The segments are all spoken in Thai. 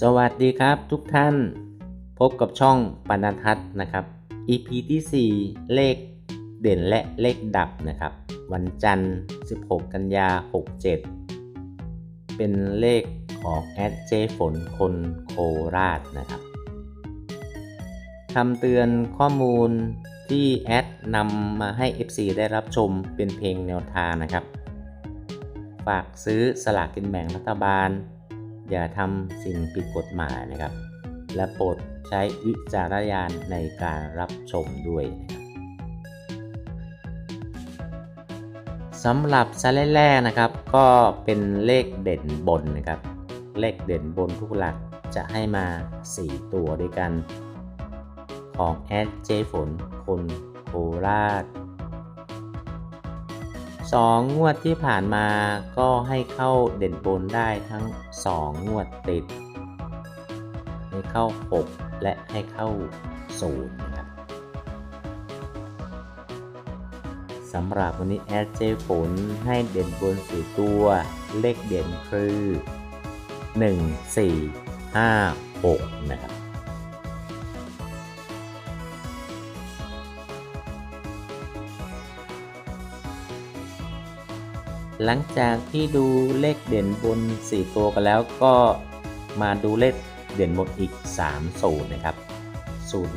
สวัสดีครับทุกท่าน พบกับช่องปนทัศน์นะครับ EP ที่ 4 เลขเด่นและเลขดับนะครับ วันจันทร์ 16 กันยา 67 เป็นเลขของแอดเจฝนคนโคราชนะครับคำเตือนข้อมูลที่แอดนำมาให้ FC ได้รับชมเป็นเพลงแนวทางนะครับ ฝากซื้อสลากกินแบ่งรัฐบาล อย่าทำสิ่งผิดกฎหมายนะครับ และโปรดใช้วิจารณญาณในการรับชมด้วยนะครับสำหรับชาเลนแรกนะครับ ก็เป็นเลขเด่นบนนะครับ เลขเด่นบนทุกหลักจะให้มา 4 ตัวด้วยกัน ของแอดเจฝนคนโคราช สองงวดที่ผ่านมาก็ให้เข้าเด่นบนได้ทั้ง 2 งวดติด ให้เข้า 6 และให้เข้า0นะครับสำหรับวันนี้แอดเจฝนให้เด่นบนสีตัวเลขเด่นคือ 1 4 5 6 นะครับ หลังจากที่ดูเลขเด่นบน 4 ตัวกันแล้วก็มาดูเลขเด่นบนอีก 3 สูตรนะครับ สูตร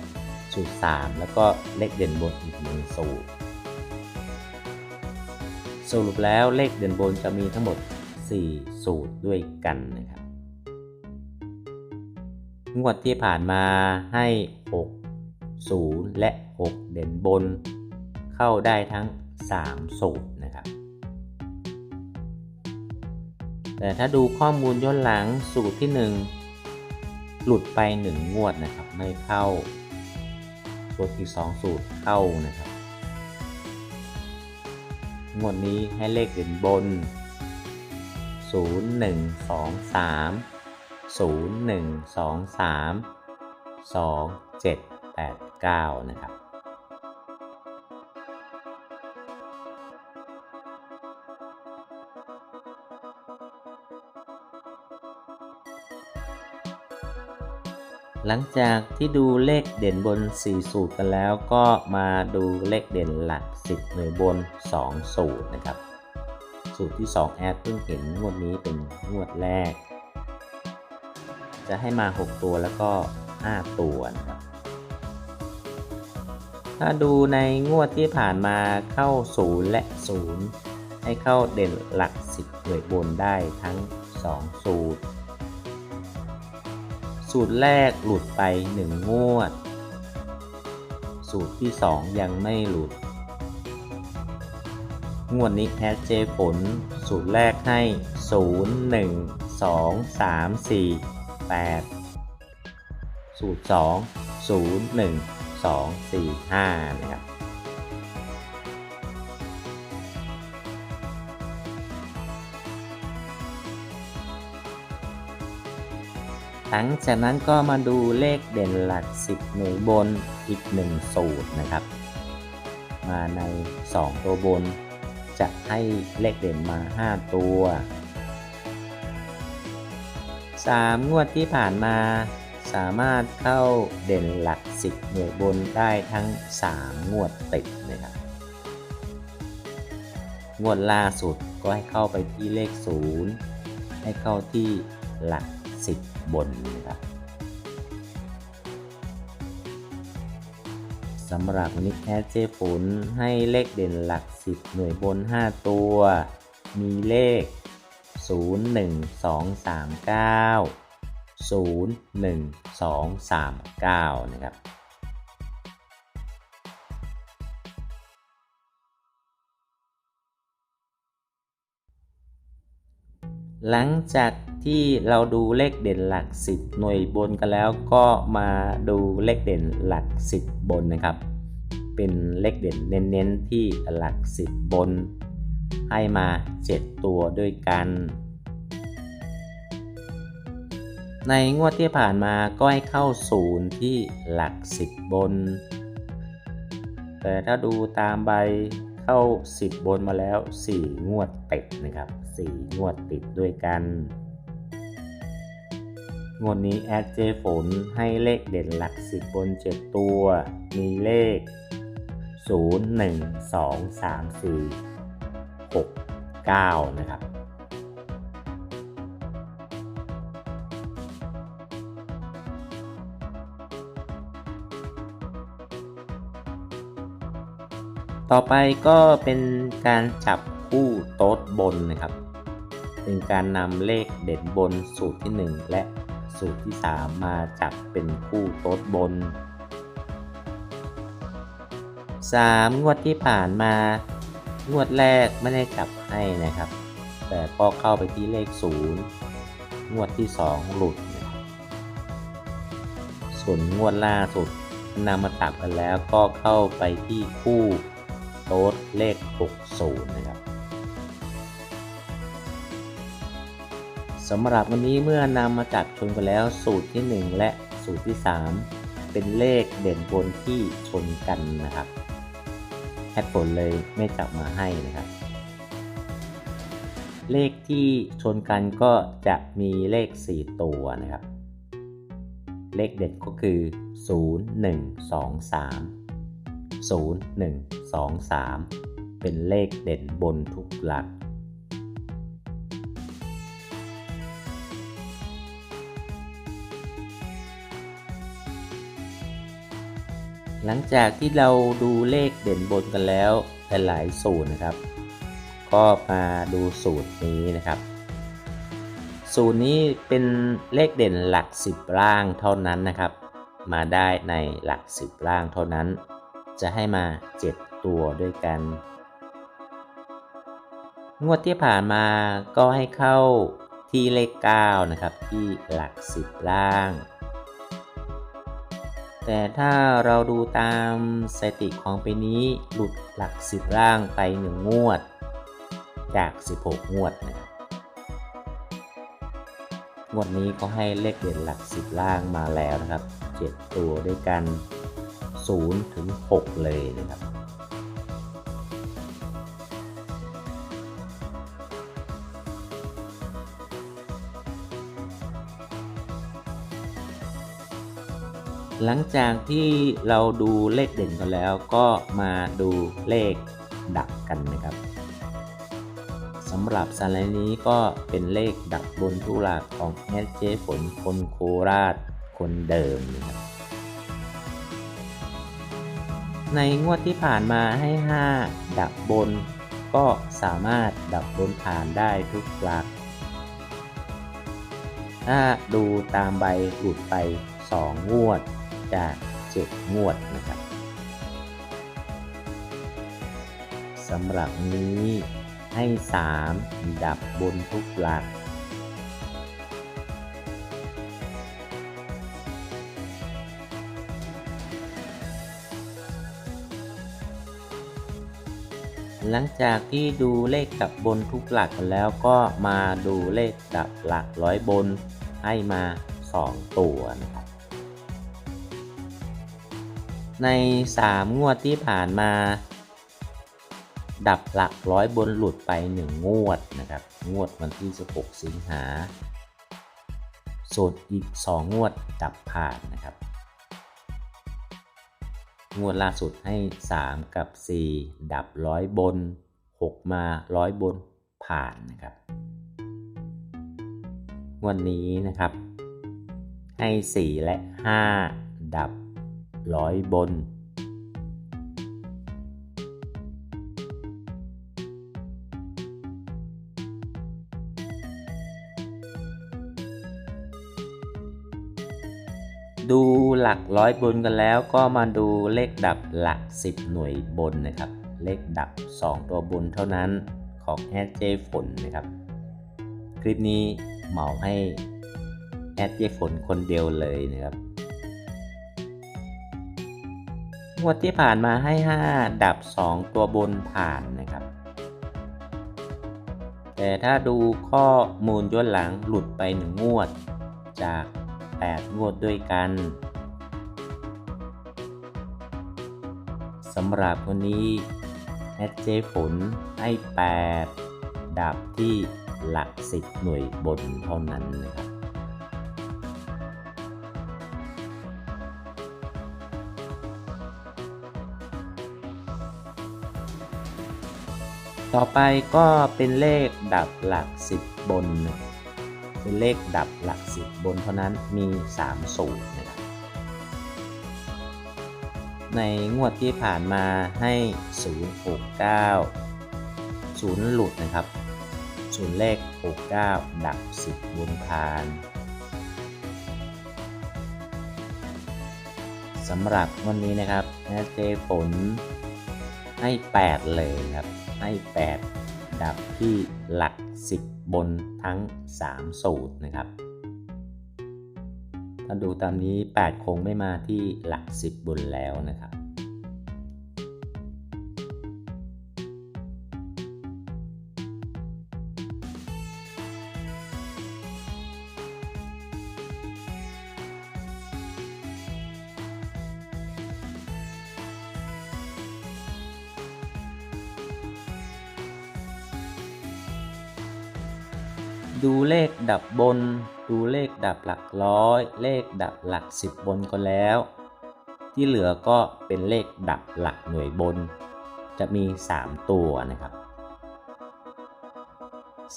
1 สูตร 3 แล้วก็เลขเด่นบนอีก 1 สูตร สรุปแล้วเลขเด่นบนจะมีทั้งหมด 4 สูตรด้วยกันนะครับงวดที่ผ่านมาให้ 6 0 และ 6 เด่นบน เข้าได้ทั้ง 3 สูตรนะครับ แต่ถ้าดูข้อมูลย้อนหลังสูตรที่ 1 หลุดไป 1 งวดนะครับ ไม่เข้า สูตรที่ 2 สูตรเข้านะครับ งวดนี้ให้เลขเด่นบน 0 1 2 3 0 1 2 3 2 7 8 9 นะครับ หลังจากที่ดูเลขเด่นบน 4 สูตรกันแล้วก็มาดูเลขเด่นหลัก 10หน่วยบน 2 สูตรนะครับ สูตรที่ 2 แอดเพิ่งเห็นงวดนี้เป็นงวดแรก จะให้มา 6 ตัวแล้วก็ 5 ตัวนะครับ ถ้าดูในงวดที่ผ่านมาเข้า 0 และ 0 ให้เข้าเด่นหลัก 10 หน่วยบนได้ทั้ง 2 สูตร สูตรแรกหลุดไป 1 งวด สูตรที่ 2 ยังไม่หลุด งวดนี้แอดเจฝนสูตรแรกให้ 0 1 2 3 4 8 สูตร 2 0 1 2 4 5 นะครับ หลังจากนั้นก็มาดูเลขเด่นหลัก 10 หน่วยบนอีก 1 สูตรนะครับ มาใน 2 ตัวบน จะให้เลขเด่นมา 5 ตัว 3 งวดที่ผ่านมาสามารถเข้าเด่นหลัก 10 หน่วยบนได้ทั้ง 3 งวดติดนะครับ งวดล่าสุดก็ให้เข้าไปที่เลข 0 ให้เข้าที่หลัก 10 บนนะครับสำหรับวันนี้แอดเจฝุนให้เลขเด่นหลัก 10 หน่วยบน 5 ตัว มีเลข 0 1 2 3 9 0 1 2 3 9 นะครับหลังจาก ที่เราดูเลขเด่นหลัก 10 หน่วยบนกันแล้วก็มาดูเลขเด่นหลัก 10 บนนะครับ เป็นเลขเด่นเน้นๆที่หลัก 10 บน ให้มา 7 ตัวด้วยกัน ในงวดที่ผ่านมาก็ให้เข้าศูนย์ที่หลัก 10 บน แต่ถ้าดูตามใบเข้า 10 บนมาแล้ว 4 งวดติดนะครับ 4 งวดติดด้วยกัน งวดนี้แอดเจฝนให้เลขเด่นหลักสิบบนเจ็ดตัว มีเลข 0 1 2 3 4 6 9 นะครับ ต่อไปก็เป็นการจับคู่โต๊ดบนนะครับ เป็นการนำเลขเด่นบนสูตรที่ 1 และ สูตรที่ 3 มาจับเป็นคู่โต๊ดบน 3 งวดที่ผ่านมา งวดแรกไม่ได้จับให้นะครับ แต่ก็เข้าไปที่เลข 0 งวดที่ 2 หลุด ส่วนงวดล่าสุดนำมาตับกันแล้วก็เข้าไปที่คู่โต๊ดเลข 60 นะครับ สำหรับวันนี้เมื่อนำมาจับชนกันแล้วสูตรที่ 1 และสูตรที่ 3 เป็นเลขเด่นบนที่ชนกันนะครับแอดผลเลยไม่จับมาให้นะครับ เลขที่ชนกันก็จะมีเลข 4 ตัวนะครับ เลขเด็ดก็คือ 0 1 2 3 0 1 2 3 เป็นเลขเด่นบนทุกหลัก หลังจากที่เราดูเลขเด่นบนกันแล้วหลายสูตรนะครับ ก็มาดูสูตรนี้นะครับ สูตรนี้เป็นเลขเด่นหลัก 10ล่างเท่านั้นนะครับ มาได้ในหลัก 10ล่างเท่านั้น จะให้มา 7 ตัวด้วยกัน งวดที่ผ่านมาก็ให้เข้าที่เลข 9 นะครับ ที่หลัก 10ล่าง แต่ถ้าเราดูตามสถิติของปีนี้หลุดหลักสิบล่างไป 1 งวด จาก 16 งวดนะครับงวดนี้ก็ให้เลขเด่นหลักสิบล่างมาแล้วนะครับ 7 ตัวด้วยกัน0ถึง6เลยนะครับ หลังจากที่เราดูเลขเด่นกันแล้วก็มาดูเลขดับกันนะครับสำหรับสไลด์นี้ก็เป็นเลขดับบนทุลักของแอดเจฝนคนโคราชคนเดิมนะครับในงวดที่ผ่านมาให้ 5 ดับบน ก็สามารถดับบนผ่านได้ทุกหลัก ถ้าดูตามใบหลุดไป 2 งวด จาก7งวดนะครับสำหรับนี้ให้ 3 ดับบนทุกหลัก หลังจากที่ดูเลขดับบนทุกหลักแล้วก็มาดูเลขดับหลักร้อยบนให้มา 2 ตัวนะครับ ใน 3 งวดที่ผ่านมา ดับหลักร้อยบนหลุดไป 1 งวดนะครับ งวดวันที่ 16 สิงหาส่วนอีก 2 งวดดับผ่านนะครับ งวดล่าสุดให้ 3 กับ 4 ดับร้อยบน 6 มาร้อยบนผ่านนะครับ วันนี้นะครับ ให้ 4 และ 5 ดับ ร้อยบน ดูหลักร้อยบนกันแล้วก็มาดูเลขดับหลัก 10 หน่วยบนนะครับ เลขดับ 2 ตัวบนเท่านั้นของแอดเจฝนนะครับ คลิปนี้เหมาให้แอดเจฝนคนเดียวเลยนะครับ งวดที่ผ่านมาให้ 5 ดับ 2 ตัวบนผ่านนะครับ แต่ถ้าดูข้อมูลย้อนหลังหลุดไป 1 งวด จาก 8 งวดด้วยกันสำหรับวันนี้แอดเจฝนให้ 8 ดับที่หลัก 10 หน่วยบนเท่านั้นนะครับ ต่อไปก็เป็นเลขดับหลักสิบบน เป็นเลขดับหลักสิบบนเท่านั้นมี 3 สูตรนะครับ ในงวดที่ผ่านมาให้ 069 0 หลุดนะครับศูนย์เลข 69 ดับ 10 บนพานสำหรับวันนี้นะครับนะเจฝน ให้ 8 เลยครับ ให้ 8 ดับที่หลัก 10 บนทั้ง 3 สูตรนะครับ ถ้าดูตามนี้ 8 คงไม่มาที่หลัก 10 บนแล้วนะครับ ดูเลขดับบน ดูเลขดับหลักร้อย เลขดับหลักสิบบนก็แล้ว ที่เหลือก็เป็นเลขดับหลักหน่วยบน จะมี 3 ตัวนะครับ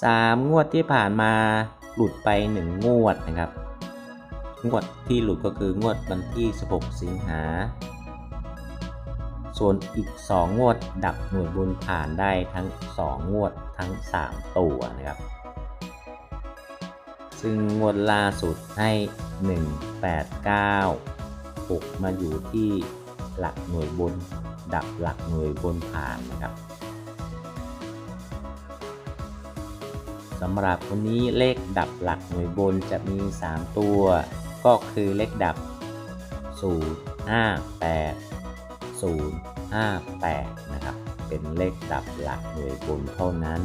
3 งวดที่ผ่านมาหลุดไป 1 งวดนะครับ งวดที่หลุดก็คืองวดวันที่ 16 สิงหา ส่วนอีก 2 งวดดับหน่วยบนผ่านได้ทั้ง 2 งวดทั้ง 3 ตัวนะครับ ซึ่งงวดล่าสุดให้ 189 6 มาอยู่ที่หลักหน่วยบน ดับหลักหน่วยบนผ่านนะครับสำหรับวันนี้เลขดับหลักหน่วยบนจะมี 3 ตัว ก็คือเลขดับ 0 5 8 0 5 8 นะครับ เป็นเลขดับหลักหน่วยบนเท่านั้น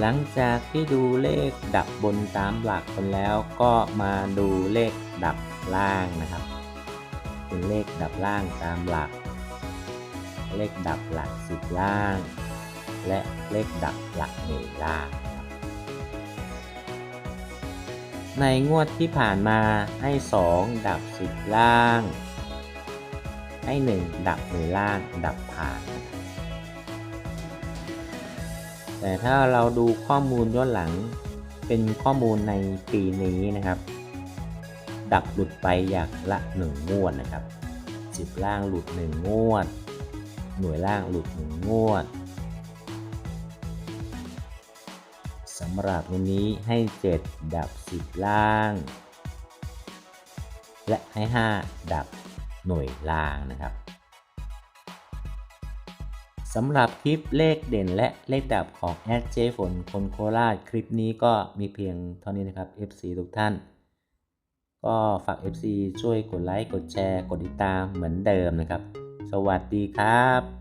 หลังจากที่ดูเลขดับบนตามหลักกันแล้วก็มาดูเลขดับล่างนะครับ เป็นเลขดับล่างตามหลัก เลขดับหลักสิบล่าง และเลขดับหลักหน่วยล่าง ในงวดที่ผ่านมาให้ 2 ดับสิบล่าง ให้ 1 ดับหน่วยล่างดับผ่าน แต่ถ้าเราดูข้อมูลย้อนหลัง เป็นข้อมูลในปีนี้นะครับ ดับหลุดไปอย่างละหนึ่งงวดนะครับสิบล่างหลุดหนึ่งงวด หน่วยล่างหลุดหนึ่งงวดสำหรับวันนี้ให้ 7 ดับ 10 ล่าง และให้ 5 ดับหน่วยล่างนะครับ สำหรับคลิปเลขเด่นและเลขดับของแอดเจฝนคนโคราชคลิปนี้ก็มีเพียงเท่านี้นะครับ FC ทุกท่าน ก็ฝาก FC ช่วยกดไลค์ กดแชร์ กดติดตามเหมือนเดิมนะครับ สวัสดีครับ